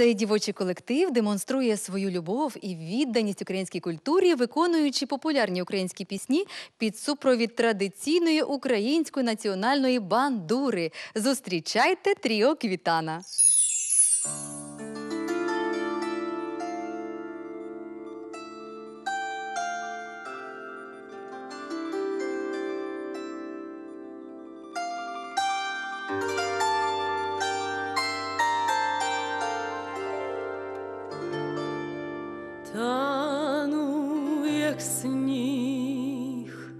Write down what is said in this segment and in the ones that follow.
Цей дівочий колектив демонструє свою любов і відданість українській культурі, виконуючи популярні українські пісні під супровід традиційної української національної бандури. Зустрічайте тріо Квітана. Тану, як сніг,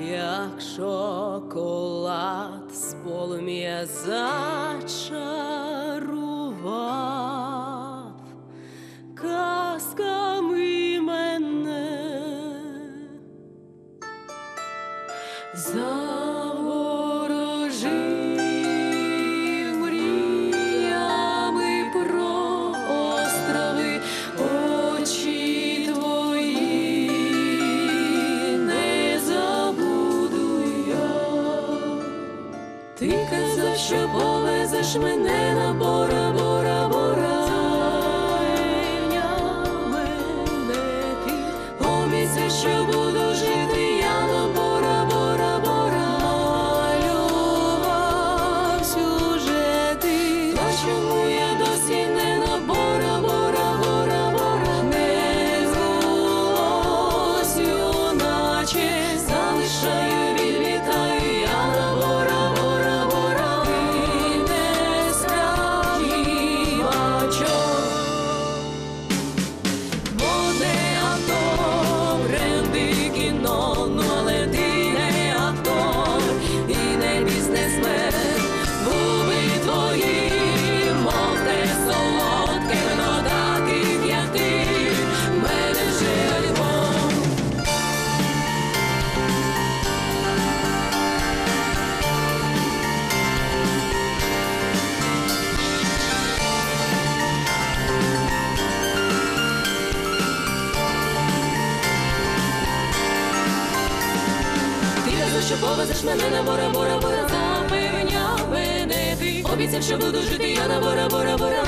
як шоколад з полум'я зачарував казками мене. Заворожив Ти казав, що повезеш мене на бора, бора, бора. Мене ти, обіцяв, що буду що повезеш мене на бора, бора, бора, запевняв мене ти. Обіцяв, що буду жити я на бора, бора, бора,